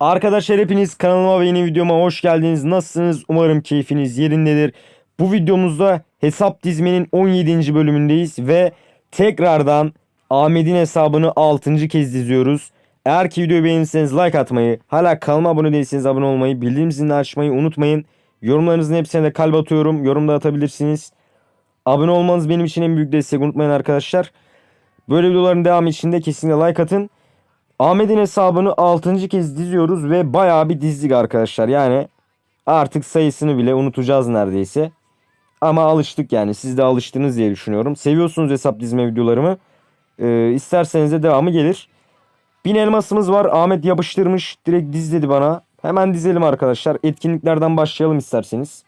Arkadaşlar hepiniz kanalıma ve yeni videoma hoş geldiniz. Nasılsınız? Umarım keyfiniz yerindedir. Bu videomuzda hesap dizmenin 17. bölümündeyiz ve tekrardan Ahmet'in hesabını 6. kez diziyoruz. Eğer ki videoyu beğenirseniz like atmayı, hala kanalıma abone değilseniz abone olmayı, bildirim zilini açmayı unutmayın. Yorumlarınızın hepsine de kalp atıyorum. Yorumda atabilirsiniz. Abone olmanız benim için en büyük destek unutmayın arkadaşlar. Böyle videoların devamı için de kesinlikle like atın. Ahmet'in hesabını 6. kez diziyoruz ve bayağı bir dizdik arkadaşlar. Yani artık sayısını bile unutacağız neredeyse. Ama alıştık yani. Siz de alıştınız diye düşünüyorum. Seviyorsunuz hesap dizme videolarımı. Ee, isterseniz de devamı gelir. Bin elmasımız var. Ahmet yapıştırmış. Direkt diz dedi bana. Hemen dizelim arkadaşlar. Etkinliklerden başlayalım isterseniz.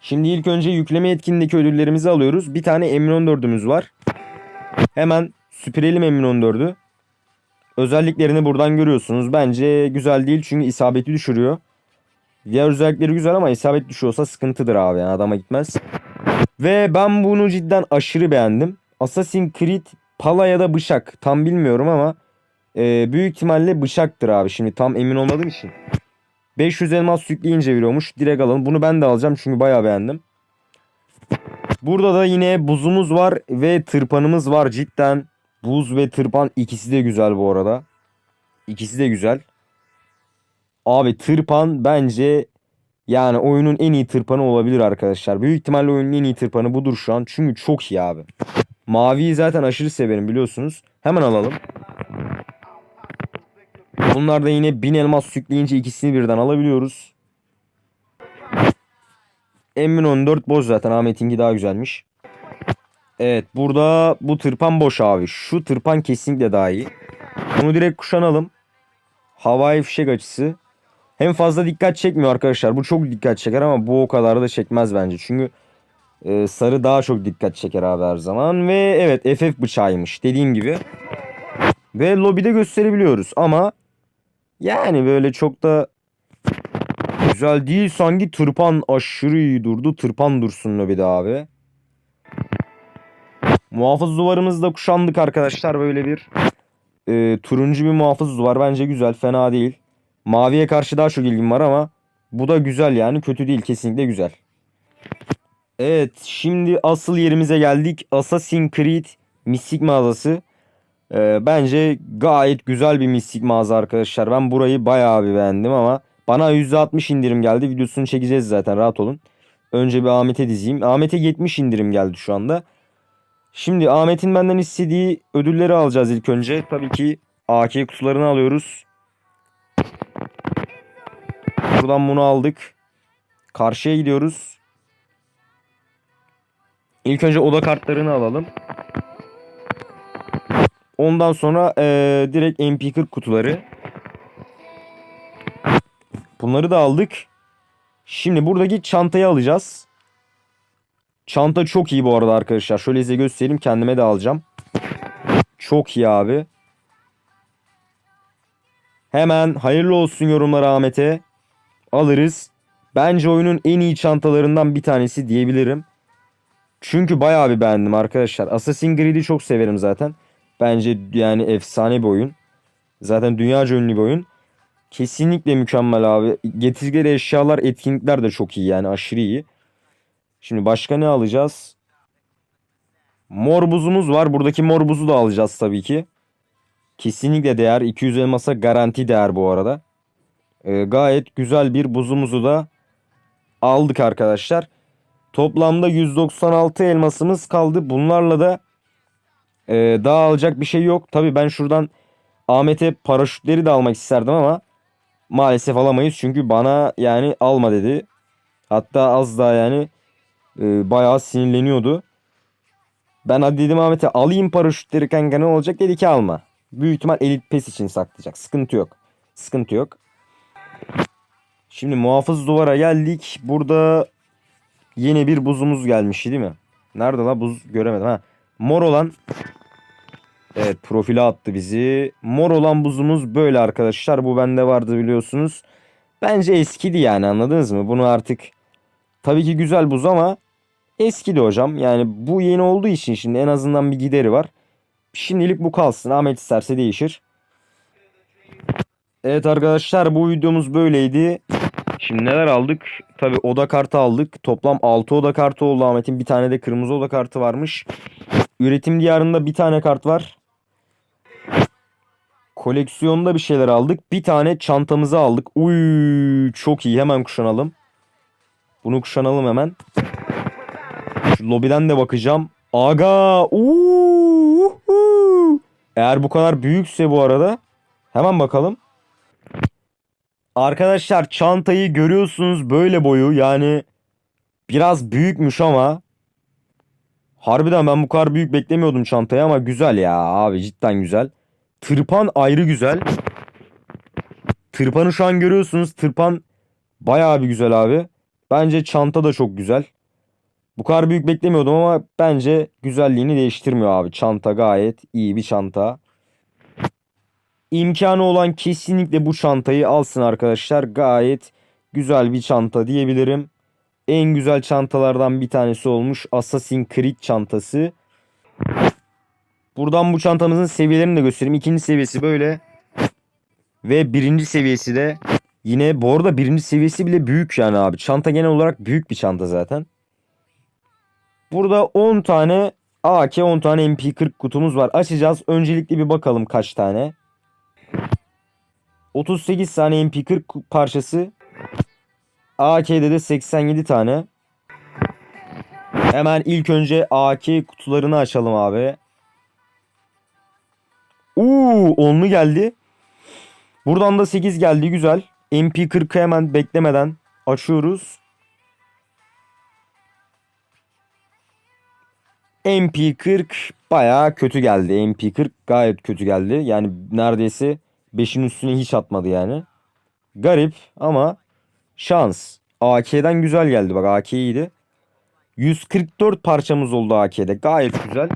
Şimdi ilk önce yükleme etkinliğindeki ödüllerimizi alıyoruz. Bir tane M14'ümüz var. Hemen süpürelim M14'ü. Özelliklerini buradan görüyorsunuz. Bence güzel değil çünkü isabeti düşürüyor. Diğer özellikleri güzel ama isabet düşüyorsa sıkıntıdır abi yani adama gitmez. Ve ben bunu cidden aşırı beğendim. Assassin's Creed pala ya da bıçak tam bilmiyorum ama e, büyük ihtimalle bıçaktır abi şimdi tam emin olmadığım için. 500 elmas yükleyince veriyormuş. Direkt alın. Bunu ben de alacağım çünkü bayağı beğendim. Burada da yine buzumuz var ve tırpanımız var cidden. Buz ve tırpan ikisi de güzel bu arada. İkisi de güzel. Abi tırpan bence yani oyunun en iyi tırpanı olabilir arkadaşlar. Büyük ihtimalle oyunun en iyi tırpanı budur şu an. Çünkü çok iyi abi. Maviyi zaten aşırı severim biliyorsunuz. Hemen alalım. Bunlar da yine 1000 elmas yükleyince ikisini birden alabiliyoruz. Emin 14 boş zaten Ahmet'inki daha güzelmiş. Evet burada bu tırpan boş abi. Şu tırpan kesinlikle daha iyi. Bunu direkt kuşanalım. Havai fişek açısı. Hem fazla dikkat çekmiyor arkadaşlar. Bu çok dikkat çeker ama bu o kadar da çekmez bence. Çünkü e, sarı daha çok dikkat çeker abi her zaman. Ve evet FF bıçağıymış dediğim gibi. Ve lobide gösterebiliyoruz ama yani böyle çok da güzel değil. Sanki tırpan aşırı iyi durdu. Tırpan dursun lobide abi. Muhafız duvarımızı da kuşandık arkadaşlar böyle bir. E, turuncu bir muhafız duvar bence güzel fena değil. Maviye karşı daha çok ilgim var ama bu da güzel yani kötü değil kesinlikle güzel. Evet şimdi asıl yerimize geldik. Assassin's Creed mistik mağazası. Ee, bence gayet güzel bir mistik mağaza arkadaşlar. Ben burayı bayağı bir beğendim ama bana %60 indirim geldi. Videosunu çekeceğiz zaten rahat olun. Önce bir Ahmet'e dizeyim. Ahmet'e 70 indirim geldi şu anda. Şimdi Ahmet'in benden istediği ödülleri alacağız ilk önce. Tabii ki AK kutularını alıyoruz. Buradan bunu aldık. Karşıya gidiyoruz. İlk önce oda kartlarını alalım. Ondan sonra eee, direkt MP40 kutuları. Bunları da aldık. Şimdi buradaki çantayı alacağız. Çanta çok iyi bu arada arkadaşlar. Şöyle size göstereyim. Kendime de alacağım. Çok iyi abi. Hemen hayırlı olsun yorumlar Ahmet'e. Alırız. Bence oyunun en iyi çantalarından bir tanesi diyebilirim. Çünkü bayağı bir beğendim arkadaşlar. Assassin's Creed'i çok severim zaten. Bence yani efsane bir oyun. Zaten dünyaca ünlü bir oyun. Kesinlikle mükemmel abi. Getirdikleri eşyalar, etkinlikler de çok iyi yani aşırı iyi. Şimdi başka ne alacağız? Mor buzumuz var. Buradaki mor buzu da alacağız tabii ki. Kesinlikle değer. 200 elmasa garanti değer bu arada. Ee, gayet güzel bir buzumuzu da aldık arkadaşlar. Toplamda 196 elmasımız kaldı. Bunlarla da e, daha alacak bir şey yok. Tabii ben şuradan Ahmet'e paraşütleri de almak isterdim ama maalesef alamayız. Çünkü bana yani alma dedi. Hatta az daha yani e, bayağı sinirleniyordu. Ben hadi dedim Ahmet'e alayım paraşütleri kanka ne olacak dedi ki alma. Büyük ihtimal elit pes için saklayacak. Sıkıntı yok. Sıkıntı yok. Şimdi muhafız duvara geldik. Burada yeni bir buzumuz gelmiş değil mi? Nerede la buz göremedim ha. Mor olan Evet profile attı bizi. Mor olan buzumuz böyle arkadaşlar. Bu bende vardı biliyorsunuz. Bence eskidi yani anladınız mı? Bunu artık tabii ki güzel buz ama eskidi hocam. Yani bu yeni olduğu için şimdi en azından bir gideri var. Şimdilik bu kalsın. Ahmet isterse değişir. Evet arkadaşlar bu videomuz böyleydi. Şimdi neler aldık? Tabi oda kartı aldık. Toplam 6 oda kartı oldu Ahmet'in. Bir tane de kırmızı oda kartı varmış. Üretim diyarında bir tane kart var. Koleksiyonda bir şeyler aldık. Bir tane çantamızı aldık. Uy çok iyi. Hemen kuşanalım. Bunu kuşanalım hemen. Lobiden de bakacağım. Aga. Uhu. Eğer bu kadar büyükse bu arada hemen bakalım. Arkadaşlar çantayı görüyorsunuz böyle boyu yani biraz büyükmüş ama harbiden ben bu kadar büyük beklemiyordum çantayı ama güzel ya abi cidden güzel. Tırpan ayrı güzel. Tırpanı şu an görüyorsunuz. Tırpan bayağı bir güzel abi. Bence çanta da çok güzel. Bu kadar büyük beklemiyordum ama bence güzelliğini değiştirmiyor abi. Çanta gayet iyi bir çanta. İmkanı olan kesinlikle bu çantayı alsın arkadaşlar. Gayet güzel bir çanta diyebilirim. En güzel çantalardan bir tanesi olmuş Assassin's Creed çantası. Buradan bu çantamızın seviyelerini de göstereyim. İkinci seviyesi böyle. Ve birinci seviyesi de yine bu arada birinci seviyesi bile büyük yani abi. Çanta genel olarak büyük bir çanta zaten. Burada 10 tane AK 10 tane MP40 kutumuz var. Açacağız. Öncelikle bir bakalım kaç tane. 38 tane MP40 parçası. AK'de de 87 tane. Hemen ilk önce AK kutularını açalım abi. Uuu onlu geldi. Buradan da 8 geldi güzel. MP40'ı hemen beklemeden açıyoruz. MP40 bayağı kötü geldi. MP40 gayet kötü geldi. Yani neredeyse 5'in üstüne hiç atmadı yani. Garip ama şans. AK'den güzel geldi bak AK iyiydi. 144 parçamız oldu AK'de gayet güzel.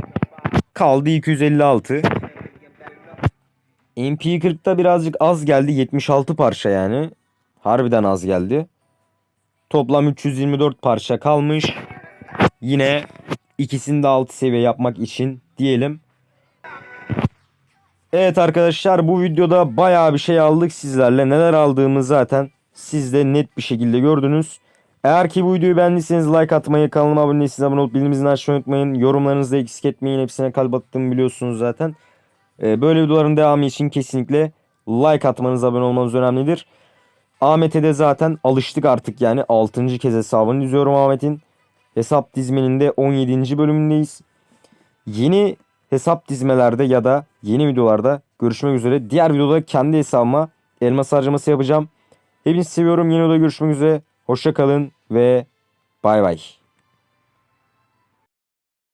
Kaldı 256. MP40'da birazcık az geldi 76 parça yani. Harbiden az geldi. Toplam 324 parça kalmış. Yine ikisini de 6 seviye yapmak için diyelim. Evet arkadaşlar bu videoda bayağı bir şey aldık sizlerle. Neler aldığımı zaten siz de net bir şekilde gördünüz. Eğer ki bu videoyu beğendiyseniz like atmayı, kanalıma abone değilseniz abone olup bildirimleri açmayı unutmayın. Yorumlarınızı da eksik etmeyin. Hepsine kalp attığımı biliyorsunuz zaten. Ee, böyle videoların devamı için kesinlikle like atmanız, abone olmanız önemlidir. Ahmet'e de zaten alıştık artık yani. 6. kez hesabını düzüyorum Ahmet'in. Hesap dizmenin de 17. bölümündeyiz. Yeni hesap dizmelerde ya da yeni videolarda görüşmek üzere. Diğer videoda kendi hesabıma elmas harcaması yapacağım. Hepinizi seviyorum. Yeni videoda görüşmek üzere. Hoşça kalın ve bay bay.